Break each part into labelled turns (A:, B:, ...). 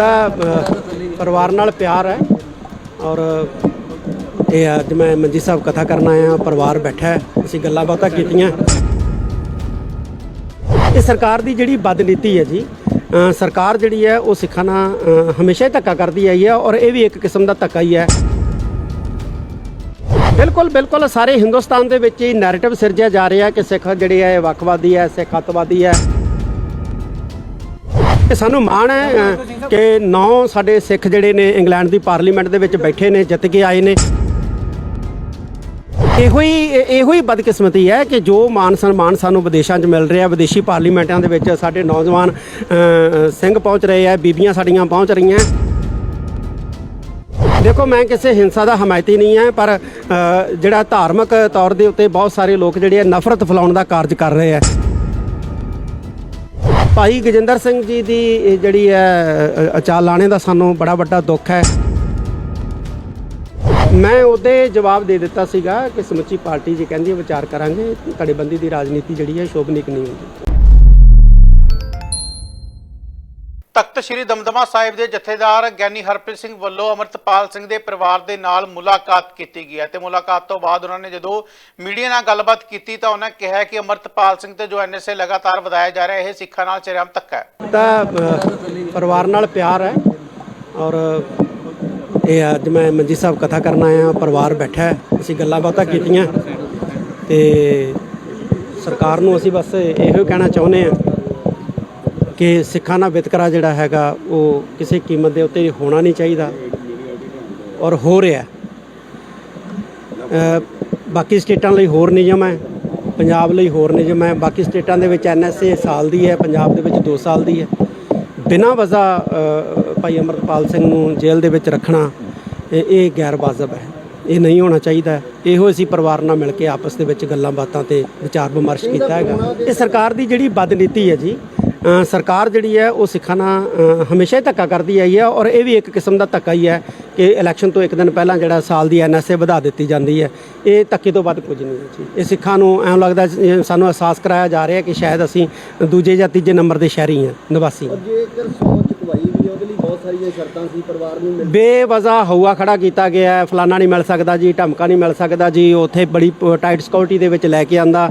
A: ਤਾਂ ਪਰਿਵਾਰ ਨਾਲ ਪਿਆਰ ਹੈ ਔਰ ਇਹ ਅੱਜ ਮੈਂ ਮੰਜੀ ਸਾਹਿਬ ਕਥਾ ਕਰਨ ਆਇਆ ਪਰਿਵਾਰ ਬੈਠਾ ਅਸੀਂ ਗੱਲਾਂ ਬਾਤਾਂ ਕੀਤੀਆਂ। ਇਹ ਸਰਕਾਰ ਦੀ ਜਿਹੜੀ ਬਦਨੀਤੀ ਹੈ ਜੀ ਸਰਕਾਰ ਜਿਹੜੀ ਹੈ, ਉਹ ਸਿੱਖਾਂ ਨਾਲ ਹਮੇਸ਼ਾ ਹੀ ਧੱਕਾ ਕਰਦੀ ਆਈ ਹੈ ਔਰ ਇਹ ਵੀ ਇੱਕ ਕਿਸਮ ਦਾ ਧੱਕਾ ਹੀ ਹੈ। ਬਿਲਕੁਲ ਬਿਲਕੁਲ ਸਾਰੇ ਹਿੰਦੁਸਤਾਨ ਦੇ ਵਿੱਚ ਹੀ ਨੈਰੇਟਿਵ ਸਿਰਜਿਆ ਜਾ ਰਿਹਾ ਕਿ ਸਿੱਖ ਜਿਹੜੇ ਹੈ ਇਹ ਵੱਖਵਾਦੀ ਹੈ, ਸਿੱਖ ਅੱਤਵਾਦੀ ਹੈ। ਇਹ ਸਾਨੂੰ ਮਾਣ ਹੈ ਅ, ਕਿ ਨੌ ਸਾਡੇ ਸਿੱਖ ਜਿਹੜੇ ਨੇ ਇੰਗਲੈਂਡ ਦੀ ਪਾਰਲੀਮੈਂਟ ਦੇ ਵਿੱਚ ਬੈਠੇ ਨੇ ਜਿੱਤ ਕੇ ਆਏ ਨੇ। ਇਹੋ ਹੀ ਇਹੋ ਹੀ ਬਦਕਿਸਮਤੀ ਹੈ ਕਿ ਜੋ ਮਾਨ ਸਨਮਾਨ ਸਾਨੂੰ ਵਿਦੇਸ਼ਾਂ 'ਚ ਮਿਲ ਰਿਹਾ ਵਿਦੇਸ਼ੀ ਪਾਰਲੀਮੈਂਟਾਂ ਦੇ ਵਿੱਚ ਸਾਡੇ ਨੌਜਵਾਨ ਅ, ਸਿੰਘ ਪਹੁੰਚ ਰਹੇ ਆ ਬੀਬੀਆਂ ਸਾਡੀਆਂ ਪਹੁੰਚ ਰਹੀਆਂ। ਦੇਖੋ ਮੈਂ ਕਿਸੇ ਹਿੰਸਾ ਦਾ ਹਮਾਇਤੀ ਨਹੀਂ ਹੈ ਪਰ ਅ, ਜਿਹੜਾ ਧਾਰਮਿਕ ਤੌਰ ਦੇ ਉੱਤੇ ਬਹੁਤ ਸਾਰੇ ਲੋਕ ਜਿਹੜੇ ਆ ਨਫ਼ਰਤ ਫੈਲਾਉਣ ਦਾ ਕਾਰਜ ਕਰ ਰਹੇ ਆ। ਭਾਈ ਗਜਿੰਦਰ ਸਿੰਘ ਜੀ ਦੀ ਜਿਹੜੀ ਹੈ ਅ, ਅਚਾਲ ਲਾਣੇ ਦਾ ਸਾਨੂੰ ਬੜਾ ਵੱਡਾ ਦੁੱਖ ਹੈ। ਮੈਂ ਉਹਦੇ ਜਵਾਬ ਦੇ ਦਿੱਤਾ ਸੀਗਾ ਕਿ ਸਮੁੱਚੀ ਪਾਰਟੀ ਜੀ ਕਹਿੰਦੀ ਵਿਚਾਰ ਕਰਾਂਗੇ ਧੜੇਬੰਦੀ ਦੀ ਰਾਜਨੀਤੀ ਜਿਹੜੀ ਹੈ ਸ਼ੋਭਨਿਕ ਨਹੀਂ ਹੁੰਦੀ।
B: ਤਖਤ ਸ੍ਰੀ ਦਮਦਮਾ ਸਾਹਿਬ ਦੇ ਜਥੇਦਾਰ ਗਿਆਨੀ ਹਰਪ੍ਰੀਤ ਸਿੰਘ ਵੱਲੋਂ ਅਮਰਤਪਾਲ ਸਿੰਘ ਦੇ ਪਰਿਵਾਰ ਦੇ ਨਾਲ ਮੁਲਾਕਾਤ ਕੀਤੀ ਗਈ ਹੈ ਤੇ ਮੁਲਾਕਾਤ ਤੋਂ ਬਾਅਦ ਉਹਨਾਂ ਨੇ ਜਦੋਂ ਮੀਡੀਆ ਨਾਲ ਗੱਲਬਾਤ ਕੀਤੀ ਤਾਂ ਉਹਨਾਂ ਕਿਹਾ ਕਿ ਅਮਰਤਪਾਲ ਸਿੰਘ ਤੇ ਜੋ ਐਨਐਸਏ ਲਗਾਤਾਰ ਵਧਾਇਆ ਜਾ ਰਿਹਾ, ਇਹ ਸਿੱਖਾਂ ਨਾਲ ਚਰਮ ਧੱਕਾ ਹੈ।
A: ਤਾਂ ਪਰਿਵਾਰ ਨਾਲ ਪਿਆਰ ਹੈ ਔਰ ਇਹ ਅੱਜ ਮੈਂ ਮੰਜੀ ਸਾਹਿਬ ਕਥਾ ਕਰਨ ਆਇਆ ਪਰਿਵਾਰ ਬੈਠਾ ਹੈ, ਅਸੀਂ ਗੱਲਾਂ ਬਾਤਾਂ ਕੀਤੀਆਂ ਤੇ ਸਰਕਾਰ ਨੂੰ ਅਸੀਂ ਬਸ ਇਹੋ ਕਹਿਣਾ ਚਾਹੁੰਦੇ ਹਾਂ ਕਿ ਸਿੱਖਾਂ ਦਾ ਵਿਤਕਰਾ ਜਿਹੜਾ ਹੈਗਾ, ਉਹ ਕਿਸੇ ਕੀਮਤ ਦੇ ਉੱਤੇ ਹੋਣਾ ਨਹੀਂ ਚਾਹੀਦਾ ਔਰ ਹੋ ਰਿਹਾ। ਬਾਕੀ ਸਟੇਟਾਂ ਲਈ ਹੋਰ ਨਿਯਮ ਹੈ, ਪੰਜਾਬ ਲਈ ਹੋਰ ਨਿਯਮ ਹੈ। ਬਾਕੀ ਸਟੇਟਾਂ ਦੇ ਵਿੱਚ ਐਨਐਸਏ ਸਾਲ ਦੀ ਹੈ, ਪੰਜਾਬ ਦੇ ਵਿੱਚ 2 ਸਾਲ ਦੀ ਹੈ। ਬਿਨਾਂ ਵਜ੍ਹਾ ਭਾਈ ਅਮਰਪਾਲ ਸਿੰਘ ਨੂੰ ਜੇਲ੍ਹ ਦੇ ਵਿੱਚ ਰੱਖਣਾ, ਇਹ ਗੈਰ ਵਾਜਬ ਹੈ। ਇਹ ਨਹੀਂ ਹੋਣਾ ਚਾਹੀਦਾ। ਇਹੋ ਅਸੀਂ ਪਰਿਵਾਰ ਨਾਲ ਮਿਲ ਕੇ ਆਪਸ ਦੇ ਵਿੱਚ ਗੱਲਾਂ ਬਾਤਾਂ ਤੇ ਵਿਚਾਰ ਵਿਮਰਸ਼ ਕੀਤਾ ਹੈਗਾ। ਇਹ ਸਰਕਾਰ ਦੀ ਜਿਹੜੀ ਬਦਨੀਤੀ ਹੈ ਜੀ ਸਰਕਾਰ ਜਿਹੜੀ ਹੈ ਉਹ ਸਿੱਖਾਂ ਨਾਲ ਹਮੇਸ਼ਾ ਹੀ ਧੱਕਾ ਕਰਦੀ ਆਈ ਹੈ ਔਰ ਇਹ ਵੀ ਇੱਕ ਕਿਸਮ ਦਾ ਧੱਕਾ ਹੀ ਹੈ ਕਿ ਇਲੈਕਸ਼ਨ ਤੋਂ ਇੱਕ ਦਿਨ ਪਹਿਲਾਂ ਜਿਹੜਾ ਸਾਲ ਦੀ ਐਨਐਸਏ ਵਧਾ ਦਿੱਤੀ ਜਾਂਦੀ ਹੈ। ਇਹ ਧੱਕੇ ਤੋਂ ਵੱਧ ਕੁਝ ਨਹੀਂ ਹੈ ਜੀ। ਇਹ ਸਿੱਖਾਂ ਨੂੰ ਐਂ ਲੱਗਦਾ ਸਾਨੂੰ ਅਹਿਸਾਸ ਕਰਾਇਆ ਜਾ ਰਿਹਾ ਕਿ ਸ਼ਾਇਦ ਅਸੀਂ ਦੂਜੇ ਜਾਂ ਤੀਜੇ ਨੰਬਰ ਦੇ ਸ਼ਹਿਰੀ ਹਾਂ ਨਿਵਾਸੀ ਹਾਂ।
C: ਜੇਕਰ ਸੌ ਚੁਕਵਾਈ ਵੀ ਹੈ, ਉਹਦੇ ਲਈ ਬਹੁਤ ਸਾਰੀਆਂ ਸ਼ਰਤਾਂ ਸੀ ਪਰਿਵਾਰ ਨੂੰ
A: ਬੇਵਜ਼ਾ ਹਊਆ ਖੜਾ ਕੀਤਾ ਗਿਆ ਹੈ ਫਲਾਨਾ ਨਹੀਂ ਮਿਲ ਸਕਦਾ ਜੀ ਢਮਕਾ ਨਹੀਂ ਮਿਲ ਸਕਦਾ ਜੀ ਉੱਥੇ ਬੜੀ ਟਾਈਟ ਸਿਕਿਉਰਿਟੀ ਦੇ ਵਿੱਚ ਲੈ ਕੇ ਆਂਦਾ।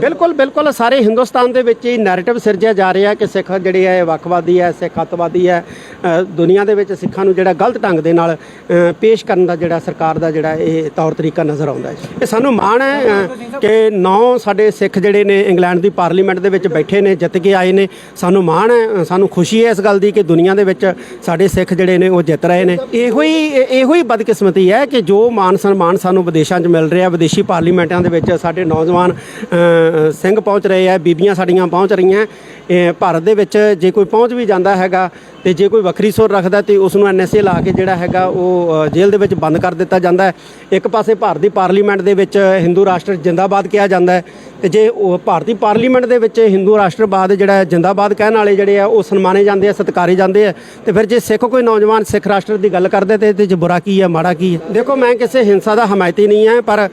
A: ਬਿਲਕੁਲ ਬਿਲਕੁਲ। ਸਾਰੇ ਹਿੰਦੁਸਤਾਨ ਦੇ ਵਿੱਚ ਇਹ ਨੈਰੇਟਿਵ ਸਿਰਜਿਆ ਜਾ ਰਿਹਾ ਕਿ ਸਿੱਖ ਜਿਹੜੇ ਹੈ ਇਹ ਵੱਖਵਾਦੀ ਹੈ, ਸਿੱਖ ਅੱਤਵਾਦੀ ਹੈ। ਦੁਨੀਆ ਦੇ ਵਿੱਚ ਸਿੱਖਾਂ ਨੂੰ ਜਿਹੜਾ ਗਲਤ ਢੰਗ ਦੇ ਨਾਲ ਪੇਸ਼ ਕਰਨ ਦਾ ਜਿਹੜਾ ਸਰਕਾਰ ਦਾ ਜਿਹੜਾ ਇਹ ਤੌਰ ਤਰੀਕਾ ਨਜ਼ਰ ਆਉਂਦਾ ਹੈ। ਇਹ ਸਾਨੂੰ ਮਾਣ ਹੈ ਕਿ ਨੌ ਸਾਡੇ ਸਿੱਖ ਜਿਹੜੇ ਨੇ ਇੰਗਲੈਂਡ ਦੀ ਪਾਰਲੀਮੈਂਟ ਦੇ ਵਿੱਚ ਬੈਠੇ ਨੇ, ਜਿੱਤ ਕੇ ਆਏ ਨੇ। ਸਾਨੂੰ ਮਾਣ ਹੈ ਸਾਨੂੰ ਖੁਸ਼ੀ ਹੈ ਇਸ ਗੱਲ ਦੀ ਕਿ ਦੁਨੀਆ ਦੇ ਵਿੱਚ ਸਾਡੇ ਸਿੱਖ ਜਿਹੜੇ ਨੇ ਉਹ ਜਿੱਤ ਰਹੇ ਨੇ। ਇਹੋ ਹੀ ਇਹੋ ਹੀ ਬਦਕਿਸਮਤੀ ਹੈ ਕਿ ਜੋ ਮਾਨ ਸਨਮਾਨ ਸਾਨੂੰ ਵਿਦੇਸ਼ਾਂ 'ਚ ਮਿਲ ਰਿਹਾ, ਵਿਦੇਸ਼ੀ ਪਾਰਲੀਮੈਂਟਾਂ ਦੇ ਵਿੱਚ ਸਾਡੇ ਨੌਜਵਾਨ ਸਿੰਘ ਪਹੁੰਚ ਰਹੇ ਆ, ਬੀਬੀਆਂ ਸਾਡੀਆਂ ਪਹੁੰਚ ਰਹੀਆਂ। ਭਾਰਤ ਦੇ ਵਿੱਚ ਜੇ ਕੋਈ ਪਹੁੰਚ ਵੀ ਜਾਂਦਾ ਹੈਗਾ ਤੇ ਜੇ ਕੋਈ ਵੱਖਰੀ ਸੁਰ ਰੱਖਦਾ ਤੇ ਉਸ ਨੂੰ ਐਨਐਸਏ ਲਾ ਕੇ ਜਿਹੜਾ ਹੈਗਾ ਉਹ ਜੇਲ੍ਹ ਦੇ ਵਿੱਚ ਬੰਦ ਕਰ ਦਿੱਤਾ ਜਾਂਦਾ ਹੈ। ਇੱਕ ਪਾਸੇ ਭਾਰਤ ਦੀ ਪਾਰਲੀਮੈਂਟ ਦੇ ਵਿੱਚ ਹਿੰਦੂ ਰਾਸ਼ਟਰ ਜਿੰਦਾਬਾਦ ਕਿਹਾ ਜਾਂਦਾ ਹੈ। ਜੇ ਉਹ ਭਾਰਤੀ ਪਾਰਲੀਮੈਂਟ ਦੇ ਵਿੱਚ ਹਿੰਦੂ ਰਾਸ਼ਟਰਵਾਦ ਜਿਹੜਾ ਜਿੰਦਾਬਾਦ ਕਹਿਣ ਵਾਲੇ ਜਿਹੜੇ ਆ, ਉਹ ਸਨਮਾਨੇ ਜਾਂਦੇ ਆ, ਸਤਿਕਾਰੇ ਜਾਂਦੇ ਆ, ਤੇ ਫਿਰ ਜੇ ਸਿੱਖ ਕੋਈ ਨੌਜਵਾਨ ਸਿੱਖ ਰਾਸ਼ਟਰ ਦੀ ਗੱਲ ਕਰਦੇ ਤੇ ਇਹਦੇ 'ਚ ਬੁਰਾ ਕੀ ਹੈ ਮਾੜਾ ਕੀ ਹੈ ਦੇਖੋ, ਮੈਂ ਕਿਸੇ ਹਿੰਸਾ ਦਾ ਹਮਾਇਤੀ ਨਹੀਂ ਹੈ, ਪਰ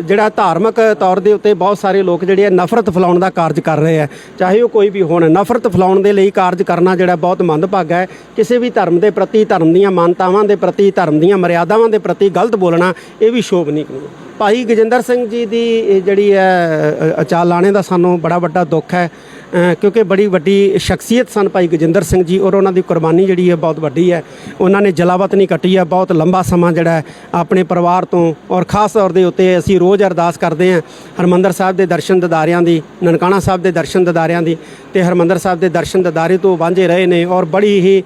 A: ਜਿਹੜਾ ਧਾਰਮਿਕ ਤੌਰ ਦੇ ਉੱਤੇ ਬਹੁਤ ਸਾਰੇ ਲੋਕ ਜਿਹੜੇ ਆ, ਨਫ਼ਰਤ ਫੈਲਾਉਣ ਦਾ ਕਾਰਜ ਕਰ ਰਹੇ ਆ। ਚਾਹੇ ਉਹ ਕੋਈ ਵੀ ਹੋਣ, ਨਫ਼ਰਤ ਫੈਲਾਉਣ ਦੇ ਲਈ ਕਾਰਜ ਕਰਨਾ ਜਿਹੜਾ ਬਹੁਤ ਮੰਦਭਾਗਾ ਹੈ, ਕਿਸੇ ਵੀ ਧਰਮ ਦੇ ਪ੍ਰਤੀ, ਧਰਮ ਦੀਆਂ ਮਾਨਤਾਵਾਂ ਦੇ ਪ੍ਰਤੀ, ਧਰਮ ਦੀਆਂ ਮਰਿਆਦਾਵਾਂ ਦੇ ਪ੍ਰਤੀ ਗਲਤ ਬੋਲਣਾ, ਇਹ ਵੀ ਸ਼ੋਭਨੀਕ ਨਹੀਂ। ਭਾਈ ਗਜਿੰਦਰ ਸਿੰਘ ਜੀ ਦੀ ਜਿਹੜੀ ਹੈ ਅਚਾਲ ਲਾਣੇ ਦਾ ਸਾਨੂੰ ਬੜਾ ਵੱਡਾ ਦੁੱਖ ਹੈ। ਕਿਉਂਕਿ ਬੜੀ ਵੱਡੀ ਸ਼ਖਸੀਅਤ ਸਨ ਭਾਈ ਗਜਿੰਦਰ ਸਿੰਘ ਜੀ ਔਰ ਉਹਨਾਂ ਦੀ ਕੁਰਬਾਨੀ ਜਿਹੜੀ ਹੈ ਬਹੁਤ ਵੱਡੀ ਹੈ। ਉਹਨਾਂ ਨੇ ਜਲਾਵਤ ਨਹੀਂ ਕੱਟੀ ਹੈ ਬਹੁਤ ਲੰਬਾ ਸਮਾਂ ਜਿਹੜਾ ਆਪਣੇ ਪਰਿਵਾਰ ਤੋਂ ਔਰ ਖਾਸ ਤੌਰ ਦੇ ਉੱਤੇ ਅਸੀਂ ਰੋਜ਼ ਅਰਦਾਸ ਕਰਦੇ ਹਾਂ ਹਰਮੰਦਰ ਸਾਹਿਬ ਦੇ ਦਰਸ਼ਨ ਦਿਦਾਰਿਆਂ ਦੀ, ਨਨਕਾਣਾ ਸਾਹਿਬ ਦੇ ਦਰਸ਼ਨ ਦਿਦਾਰਿਆਂ ਦੀ ਤੇ ਹਰਮੰਦਰ ਸਾਹਿਬ ਦੇ ਦਰਸ਼ਨ ਦਿਦਾਰੇ ਤੋਂ ਵਾਂਝੇ ਰਹੇ ਨੇ ਔਰ ਬੜੀ ਹੀ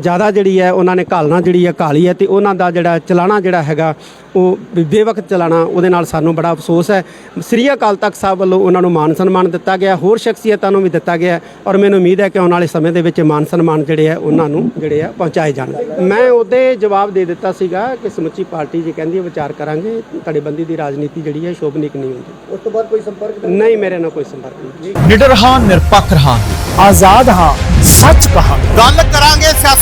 A: ਜ਼ਿਆਦਾ ਜਿਹੜੀ ਹੈ ਉਹਨਾਂ ਨੇ ਘਾਲਣਾ ਜਿਹੜੀ ਹੈ ਘਾਲੀ ਹੈ ਤੇ ਉਹਨਾਂ ਦਾ ਜਿਹੜਾ ਚਲਾਣਾ ਜਿਹੜਾ ਹੈਗਾ ਉਹ ਬੇ- ਬੇਵਕਤ ਚਲਾਣਾ ਉਹਦੇ ਨਾਲ ਸਾਨੂੰ ਬੜਾ ਅਫਸੋਸ ਹੈ। ਸ੍ਰੀ ਅਕਾਲ ਤਖਤ ਸਾਹਿਬ ਵੱਲੋਂ ਉਹਨਾਂ ਨੂੰ ਮਾਨ ਸਨਮਾਨ ਦਿੱਤਾ ਗਿਆ। ਹੋਰ ਸ਼ਖਸੀਅਤਾਂ ਨੂੰ ਵੀ ਦਿੱਤਾ ਗਿਆ ਹੈ ਔਰ ਮੈਨੂੰ ਉਮੀਦ ਹੈ ਕਿ ਆਉਣ ਵਾਲੇ ਸਮੇਂ ਦੇ ਵਿੱਚ ਮਾਨ ਸਨਮਾਨ ਜਿਹੜੇ ਆ ਉਹਨਾਂ ਨੂੰ ਜਿਹੜੇ ਆ ਪਹੁੰਚਾਏ ਜਾਣਗੇ ਮੈਂ ਉਹਦੇ ਜਵਾਬ ਦੇ ਦਿੱਤਾ ਸੀਗਾ ਕਿ ਸਮੁੱਚੀ ਪਾਰਟੀ ਜੇ ਕਹਿੰਦੀ ਹੈ ਵਿਚਾਰ ਕਰਾਂਗੇ ਧੜੇਬੰਦੀ ਦੀ ਰਾਜਨੀਤੀ ਜਿਹੜੀ ਹੈ ਸ਼ੋਭਨੀਕ ਨਹੀਂ ਹੁੰਦੀ।
C: ਉਸ ਤੋਂ ਬਾਅਦ ਕੋਈ ਸੰਪਰਕ
A: ਨਹੀਂ ਮੇਰੇ ਨਾਲ ਕੋਈ ਸੰਪਰਕ ਨਹੀਂ।
D: ਨਿਡਰ ਹਾਂ ਨਿਰਪੱਖ ਰਹਾਂਗੇ। ਆਜ਼ਾਦ ਹਾਂ ਸੱਚ ਕਹਾਂਗੇ।
E: ਗੱਲ